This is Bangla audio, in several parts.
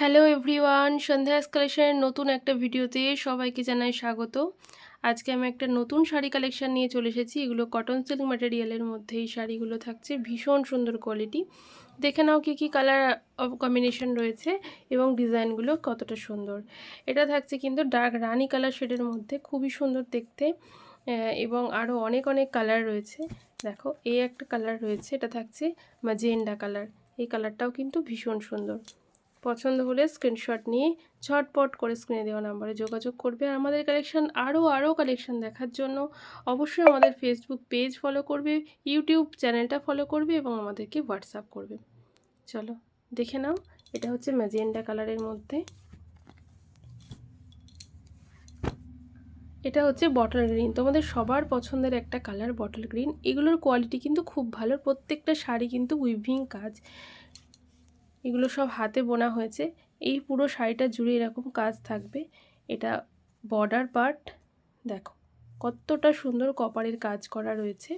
হ্যালো এভরিওয়ান সন্ধ্যাস কালেকশনের নতুন একটা ভিডিওতে সবাইকে জানাই স্বাগত। আজকে আমি একটা নতুন শাড়ি কালেকশান নিয়ে চলে এসেছি। এগুলো কটন সিল্ক ম্যাটেরিয়ালের মধ্যে এই শাড়িগুলো থাকছে, ভীষণ সুন্দর কোয়ালিটি দেখে নাও কী কী কালার কম্বিনেশন রয়েছে এবং ডিজাইনগুলো কতটা সুন্দর। এটা থাকছে কিন্তু ডার্ক রানি কালার শেডের মধ্যে, খুবই সুন্দর দেখতে। এবং আরও অনেক অনেক কালার রয়েছে। দেখো, এই একটা কালার রয়েছে, এটা থাকছে ম্যাজেন্ডা কালার এই কালারটাও কিন্তু ভীষণ সুন্দর। পছন্দ হলে স্ক্রিনশট নিয়ে ঝটপট করে স্ক্রিনে দেওয়া নাম্বারে যোগাযোগ করবে। আর আমাদের কালেকশন আরও আরও কালেকশন দেখার জন্য অবশ্যই আমাদের ফেসবুক পেজ ফলো করবে ইউটিউব চ্যানেলটা ফলো করবে এবং আমাদেরকে হোয়াটসঅ্যাপ করবে। চলো, দেখে নাও, এটা হচ্ছে ম্যাজেন্ডা কালারের মধ্যে। এটা হচ্ছে বটল গ্রিন তোমাদের সবার পছন্দের একটা কালার বটল গ্রিন এগুলোর কোয়ালিটি কিন্তু খুব ভালো। প্রত্যেকটা শাড়ি কিন্তু উইভিং কাজ। এগুলো সব হাতে বোনা হয়েছে। এই পুরো শাড়িটা জুড়ে এরকম কাজ থাকবে। এটা বর্ডার পার্ট দেখো, কতটা সুন্দর কপারের কাজ করা রয়েছে।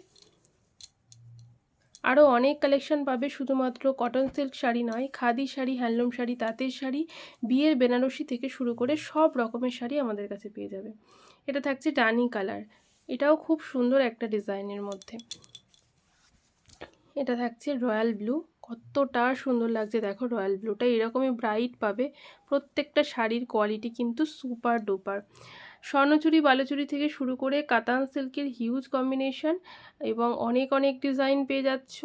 আরও অনেক কালেকশন পাবে, শুধুমাত্র কটন সিল্ক শাড়ি নয়, খাদি শাড়ি হ্যান্ডলুম শাড়ি, তাঁতের শাড়ি, বিয়ের বেনারসি থেকে শুরু করে সব রকমের শাড়ি আমাদের কাছে পেয়ে যাবে। এটা থাকছে ডানি কালার, এটাও খুব সুন্দর একটা ডিজাইনের মধ্যে। এটা থাকছে রয়্যাল ব্লু। কতটা সুন্দর লাগছে। দেখো রয়্যাল ব্লুটা এরকমই ব্রাইট পাবে। প্রত্যেকটা শাড়ির কোয়ালিটি কিন্তু সুপার ডুপার। স্বর্ণচুরি, বালুচুরি থেকে শুরু করে কাতান সিল্কের হিউজ কম্বিনেশন এবং অনেক অনেক ডিজাইন পেয়ে যাচ্ছ।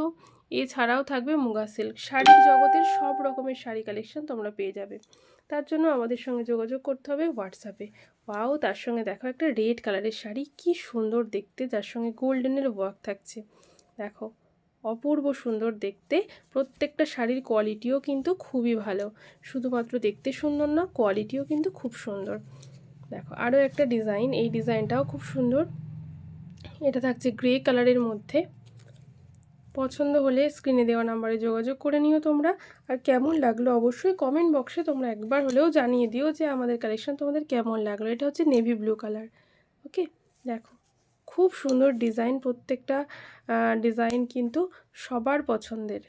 এছাড়াও থাকবে মুগা সিল্ক। শাড়ির জগতের সব রকমের শাড়ি কালেকশন তোমরা পেয়ে যাবে। তার জন্য আমাদের সঙ্গে যোগাযোগ করতে হবে হোয়াটসঅ্যাপে। ওয়াও, তার সঙ্গে দেখো একটা রেড কালারের শাড়ি। কি সুন্দর দেখতে। যার সঙ্গে গোল্ডেনের ওয়ার্ক থাকছে। দেখো অপূর্ব সুন্দর দেখতে। প্রত্যেকটা শাড়ির কোয়ালিটিও কিন্তু খুবই ভালো। শুধুমাত্র দেখতে সুন্দর না কোয়ালিটিও কিন্তু খুব সুন্দর। দেখো, আরও একটা ডিজাইন এই ডিজাইনটাও খুব সুন্দর। এটা থাকছে গ্রে কালারের মধ্যে। পছন্দ হলে স্ক্রিনে দেওয়া নাম্বারে যোগাযোগ করে নিও তোমরা। আর কেমন লাগল অবশ্যই কমেন্ট বক্সে তোমরা একবার হলেও জানিয়ে দিও যে আমাদের কালেকশন তোমাদের কেমন লাগল। এটা হচ্ছে নেভি ব্লু কালার ওকে দেখো। খুব সুন্দর ডিজাইন, প্রত্যেকটা ডিজাইন কিন্তু সবার পছন্দের।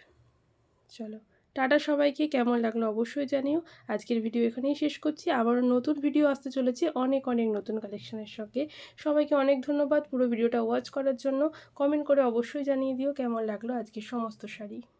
চলো, টাটা সবাইকে, কেমন লাগল অবশ্যই জানিও। আজকের ভিডিও এখানেই শেষ করছি। আবারও নতুন ভিডিও আসতে চলেছে অনেক অনেক নতুন কালেকশনের সঙ্গে। সবাইকে অনেক ধন্যবাদ পুরো ভিডিওটা ওয়াচ করার জন্য। কমেন্ট করে অবশ্যই জানিয়ে দিও কেমন লাগল আজকের সমস্ত শাড়ি।